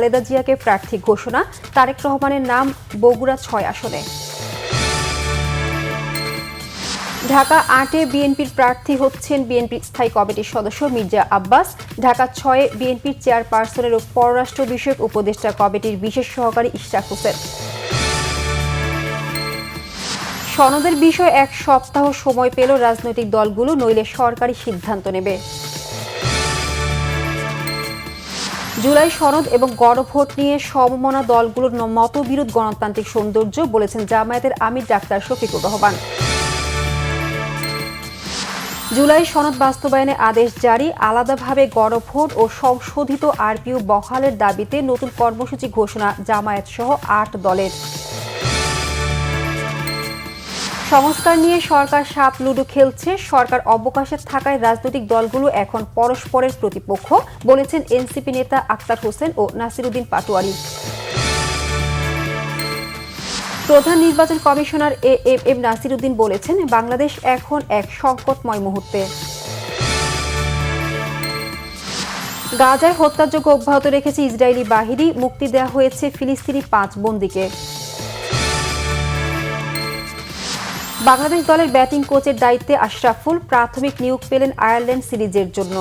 খালেদা জিয়াকে প্রার্থী ঘোষণা, তারেক রহমানের নাম বগুড়া ছয় আসনে। ঢাকা আটে বিএনপির প্রার্থী হচ্ছেন বিএনপির স্থায়ী কমিটির সদস্য মির্জা আব্বাস। ঢাকা ছয়ে বিএনপির চেয়ারপারসনের ও পররাষ্ট্র বিষয়ক উপদেষ্টা কমিটির বিশেষ সহকারী ইশরাক হোসেন। সনদের বিষয়ে এক সপ্তাহ সময় পেল রাজনৈতিক দলগুলো নইলে সরকারি সিদ্ধান্ত নেবে। জুলাই সনদ এবং গণভোট নিয়ে সমমনা দলগুলোর মতবিরোধ গণতান্ত্রিক সৌন্দর্য বলেছেন জামায়াতের আমির ডাক্তার শফিকুর রহমান। জুলাই সনদ বাস্তবায়নে আদেশ জারি, আলাদাভাবে গণভোট ও সংশোধিত আরপিও বহালের দাবিতে নতুন কর্মসূচি ঘোষণা জামায়াত সহ আট দলের। সংস্কার নিয়ে সরকার সাপ লুডো খেলছে। সরকার অবকাশে থাকায় রাজনৈতিক দলগুলো এখন পরস্পরের প্রতিপক্ষ, বলেছেন এনসিপি নেতা আক্তার হোসেন ও নাসিরুদ্দিন পাটোয়ারি। প্রধান নির্বাচন commissioner A M M Nasiruddin বলেছেন, বাংলাদেশ এখন এক সংকটময় মুহূর্তে। গাজায় হত্যাযোগ্য অব্যাহত রেখেছে ইসরায়েলি বাহিনী, মুক্তি দেওয়া হয়েছে ফিলিস্তিনি পাঁচ বন্দীকে। বাংলাদেশ দলের ব্যাটিং কোচের দায়িত্বে আশরাফুল প্রাথমিক নিয়োগ পেলেন আয়ারল্যান্ড সিরিজের জন্য।